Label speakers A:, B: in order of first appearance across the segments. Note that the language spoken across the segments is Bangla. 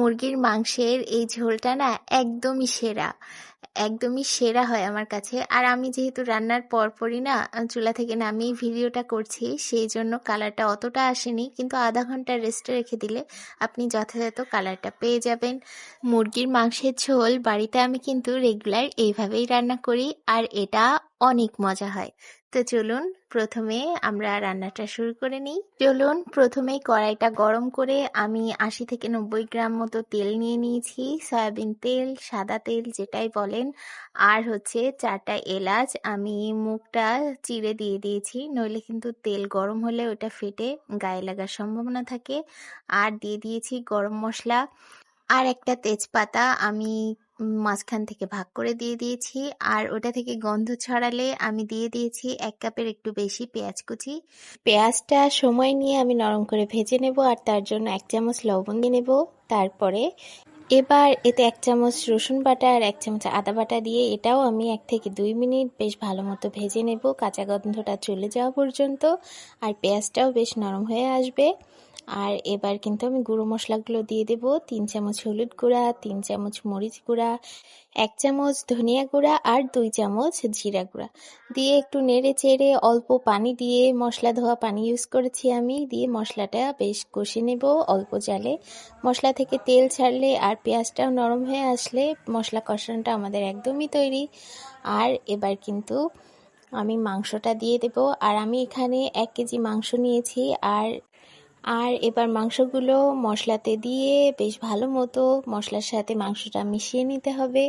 A: মুরগির মাংসের এই ঝোলটা না একদমই সেরা একদমই সেরা হয় আমার কাছে। আর আমি যেহেতু রান্নার পরপরই না চুলা থেকে নামিয়ে ভিডিওটা করছি, সেই জন্য কালারটা অতটা আসেনি। কিন্তু আধা ঘণ্টা রেস্টে রেখে দিলে আপনি যথাযথ কালারটা পেয়ে যাবেন। মুরগির মাংসের ঝোল বাড়িতে আমি কিন্তু রেগুলার এইভাবেই রান্না করি। আর এটা অনেক মজা হয়। তো চলুন প্রথমে আমরা রান্নাটা শুরু করে নিই। চলুন প্রথমে কড়াইটা গরম করে আমি আশি থেকে নব্বই গ্রাম মতো তেল নিয়ে নিয়েছি। সয়াবিন তেল, সাদা তেল যেটাই বলেন। আর হচ্ছে চারটা এলাচ আমি মুখটা চিড়ে দিয়ে দিয়েছি। নইলে কিন্তু তেল গরম হলে ওটা ফেটে গায়ে লাগার সম্ভাবনা থাকে। আর দিয়ে দিয়েছি গরম মশলা। আর একটা তেজপাতা আমি মাঝখান থেকে ভাগ করে দিয়ে দিয়েছি। আর ওটা থেকে গন্ধ ছড়ালে আমি দিয়ে দিয়েছি এক কাপের একটু বেশি পেঁয়াজ কুচি। পেঁয়াজটা সময় নিয়ে আমি নরম করে ভেজে নেব আর তার জন্য এক চামচ লবণ দিয়ে নেব। তারপরে এবার এতে এক চামচ রসুন বাটা আর এক চামচ আদা বাটা দিয়ে এটাও আমি এক থেকে দুই মিনিট বেশ ভালো মতো ভেজে নেব। কাঁচা গন্ধটা চলে যাওয়া পর্যন্ত। আর পেঁয়াজটাও বেশ নরম হয়ে আসবে। আর এবার কিন্তু আমি গুঁড়ো মশলাগুলো দিয়ে দেব। তিন চামচ হলুদ গুঁড়া, তিন চামচ মরিচ গুঁড়া, এক চামচ ধনিয়া গুঁড়া আর দুই চামচ জিরা গুঁড়া। দিয়ে একটু নেড়ে চেড়ে অল্প পানি দিয়ে মশলা ধোয়া পানি ইউজ করেছি আমি। দিয়ে মশলাটা বেশ কষে নেব অল্প জালে। মশলা থেকে তেল ছাড়লে আর পেঁয়াজটাও নরম হয়ে আসলে মশলা কষানোটা আমাদের একদমই তৈরি। আর এবার কিন্তু আমি মাংসটা দিয়ে দেব। আর আমি এখানে এক কেজি মাংস নিয়েছি। আর আর এবার মাংসগুলো মশলাতে দিয়ে বেশ ভালো মতো মশলার সাথে মাংসটা মিশিয়ে নিতে হবে।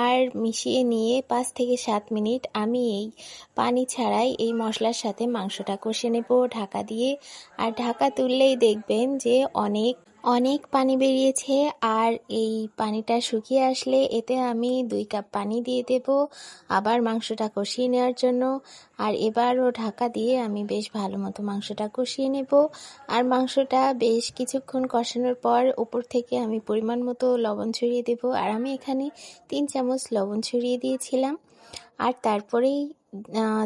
A: আর মিশিয়ে নিয়ে পাঁচ থেকে সাত মিনিট আমি এই পানি ছাড়াই এই মশলার সাথে মাংসটা কষে নেব ঢাকা দিয়ে। আর ঢাকা তুললেই দেখবেন যে অনেক অনেক পানি বেরিয়েছে আর এই পানিটা শুকিয়ে আসলে এতে আমি দুই কাপ পানি দিয়ে দেব আবার মাংসটা কষিয়ে নেওয়ার জন্য। আর এবারও ঢাকা দিয়ে আমি বেশ ভালো মতো মাংসটা কষিয়ে নেব। আর মাংসটা বেশ কিছুক্ষণ কষানোর পর উপর থেকে আমি পরিমাণ মতো লবণ ছড়িয়ে দেব। আর আমি এখানে তিন চামচ লবণ ছড়িয়ে দিয়েছিলাম। আর তারপরেই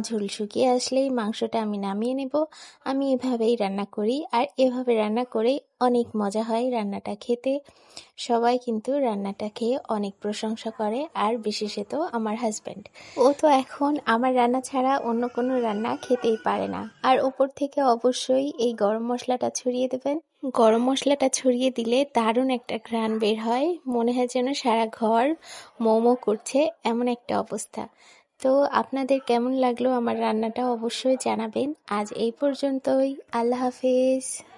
A: ঝোল শুকিয়ে আসলেই মাংসটা আমি নামিয়ে নেব। আমি এভাবেই রান্না করি আর এভাবে রান্না করে অনেক মজা হয় রান্নাটা খেতে। সবাই কিন্তু রান্নাটা খেয়ে অনেক প্রশংসা করে আর বিশেষত আমার হাজব্যান্ড। ও তো এখন আমার রান্না ছাড়া অন্য কোনো রান্না খেতেই পারে না। আর ওপর থেকে অবশ্যই এই গরম মশলাটা ছড়িয়ে দেবেন। গরম মশলাটা ছড়িয়ে দিলে দারুণ একটা ঘ্রাণ বের হয়। মনে হয় যেন সারা ঘর মোমো করছে এমন একটা অবস্থা। তো আপনাদের কেমন লাগল আমার রান্নাটা অবশ্যই জানাবেন। আজ এই পর্যন্তই। আল্লাহ হাফেজ।